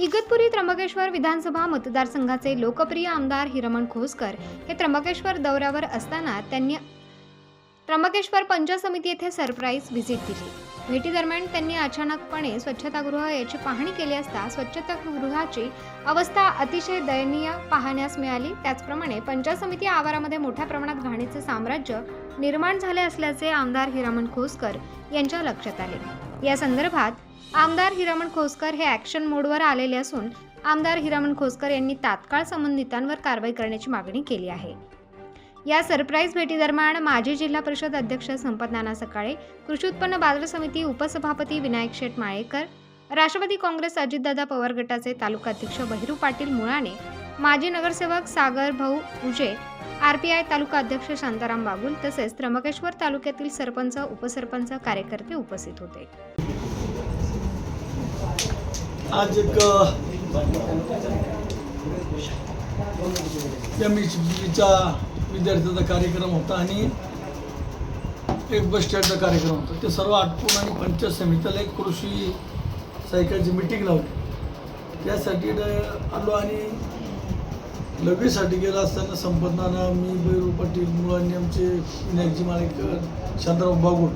इगतपुरी त्र्यंबकेश्वर विधानसभा मतदारसंघाचे लोकप्रिय आमदार हिरमण खोसकर हे त्र्यंबकेश्वर दौऱ्यावर असताना त्यांनी त्र्यंबकेश्वर पंचायत समिती येथे सरप्राईज व्हिजिट दिली. भेटीदरम्यान त्यांनी अचानकपणे स्वच्छतागृह याची पाहणी केली असता स्वच्छतागृहाची अवस्था अतिशय दयनीय पाहण्यास मिळाली. त्याचप्रमाणे पंचायत समिती आवारामध्ये मोठ्या प्रमाणात घाणीचे साम्राज्य निर्माण झाले असल्याचे आमदार हिरामण खोसकर यांच्या लक्षात आले. या संदर्भात आमदार हिरामण खोसकर हे ॲक्शन मोडवर आलेले असून आमदार हिरामण खोसकर यांनी तात्काळ संबंधितांवर कारवाई करण्याची मागणी केली आहे. या सरप्राईज भेटीदरम्यान माजी जिल्हा परिषद अध्यक्ष संपत नाना सकाळे कृषी उत्पन्न बाजार समिती उपसभापती विनायक शेठ माळेकर राष्ट्रवादी काँग्रेस अजितदादा पवार गटाचे तालुका अध्यक्ष बहिरू पाटील मुळाणे माजी नगरसेवक सागर भाऊ उजे आय तालुका अध्यक्ष शांताराम बागुल तसेच त्र्यंबकेश्वर तालुक्यातील सरपंच उपसरपंच कार्यकर्ते उपस्थित होते. आज एक एम एच बीचा विद्यार्थ्याचा कार्यक्रम होता आणि एक बस स्टँडचा कार्यक्रम होता. ते सर्व आटपून आणि पंचायत समितीला एक कृषी सायकलची मिटिंग लावली. त्यासाठी आलो आणि लघवीसाठी गेला असताना संपन्नाना मी बैरू पाटील मुलांनी आमचे विनायकजी माळेकर शांतराव बागुल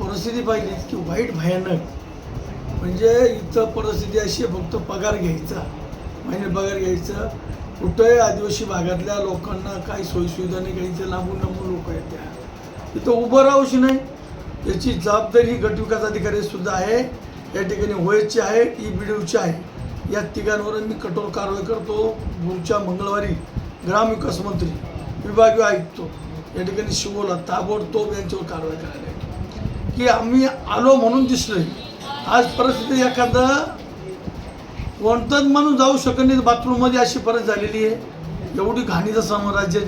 परिस्थिती पाहिली की वाईट भयानक. म्हणजे इथं परिस्थिती अशी आहे फक्त पगार घ्यायचा. महिने पगार घ्यायचा. कुठंही आदिवासी भागातल्या लोकांना काही सोयीसुविधा नाही घ्यायच्या लांबून लांबून लोक आहेत त्या. तिथं उभं राहूशी नाही. याची जबाबदारी गट विकास अधिकारी सुद्धा आहे. या ठिकाणी ओएसची आहे ई बी डी आहे. या तिघांवर मी कठोर कारवाई करतो. पुढच्या मंगळवारी ग्रामविकास मंत्री विभागीय आयुक्त या ठिकाणी शिवोला ताबडतोब यांच्यावर कारवाई करायला येतो. की आम्ही आलो म्हणून दिसलोय. आज परिस्थिती एखादा कोणताच माणूस जाऊ शकत नाही बाथरूममध्ये अशी परत झालेली आहे. एवढी घाणीचं साम्राज्य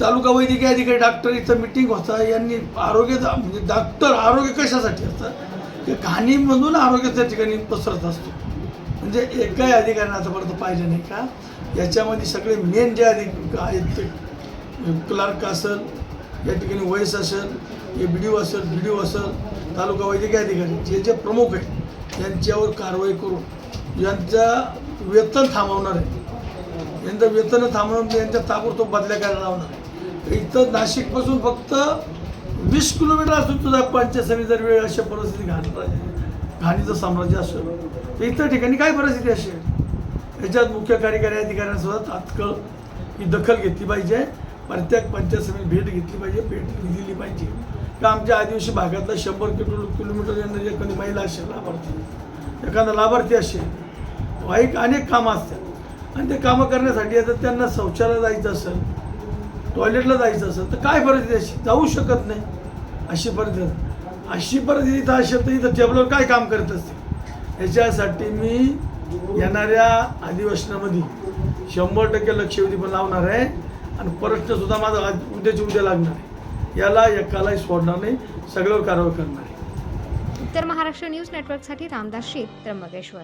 तालुका वैद्यकीय अधिकारी डॉक्टर इथं मिटिंग होता. यांनी आरोग्य म्हणजे डॉक्टर आरोग्य कशासाठी असतं? घाणीमधून आरोग्य त्या ठिकाणी पसरत असतो. म्हणजे एकाही अधिकाऱ्यांना आतापर्यंत पाहिजे नाही का? याच्यामध्ये सगळे मेन जे अधिक आहेत ते क्लार्क असेल या ठिकाणी वयस असेल ए बी डी ओ असेल बी डी ओ असेल तालुका वैद्यकीय अधिकारी जे जे प्रमुख आहेत यांच्यावर कारवाई करून यांचं वेतन थांबवणार आहे. यांचं वेतन थांबवून यांच्या ताबडतोब बदल्या करायला लावणार आहे. इथं नाशिकपासून फक्त वीस किलोमीटर असून तुझा पंचायत जर वेळ अशा परिस्थिती घाण घाणीचं साम्राज्य असेल. तर इतर ठिकाणी काय परिस्थिती असेल? याच्यात मुख्य कार्यकारी अधिकाऱ्यांसुद्धा तात्काळ ही दखल घेतली पाहिजे. प्रत्येक पंचायत समिती भेट घेतली पाहिजे भेट दिली पाहिजे. का आमच्या आदिवासी भागातला शंभर किलो किलोमीटर येणारी एखादी महिला असेल लाभार्थी. एखादा लाभार्थी असेल. वाईक अनेक कामं असतात. आणि ते कामं करण्यासाठी आता त्यांना शौचालय जायचं असेल टॉयलेटला जायचं असेल तर काय परिस्थिती अशी जाऊ शकत नाही. अशी परिस्थिती अशी परिस्थिती इथं असेल तर इथं टेबलवर काय काम करत असते याच्यासाठी मी येणाऱ्या अधिवेशनामध्ये शंभर टक्के लक्षवेधी पण लावणार आहे. आणि प्रश्नसुद्धा माझा उद्याची उद्या लागणार आहे. याला एकालाही सोडणार नाही. सगळ्यावर कारवाई करणार आहे. उत्तर महाराष्ट्र न्यूज नेटवर्कसाठी रामदास शीत त्र्यंबकेश्वर.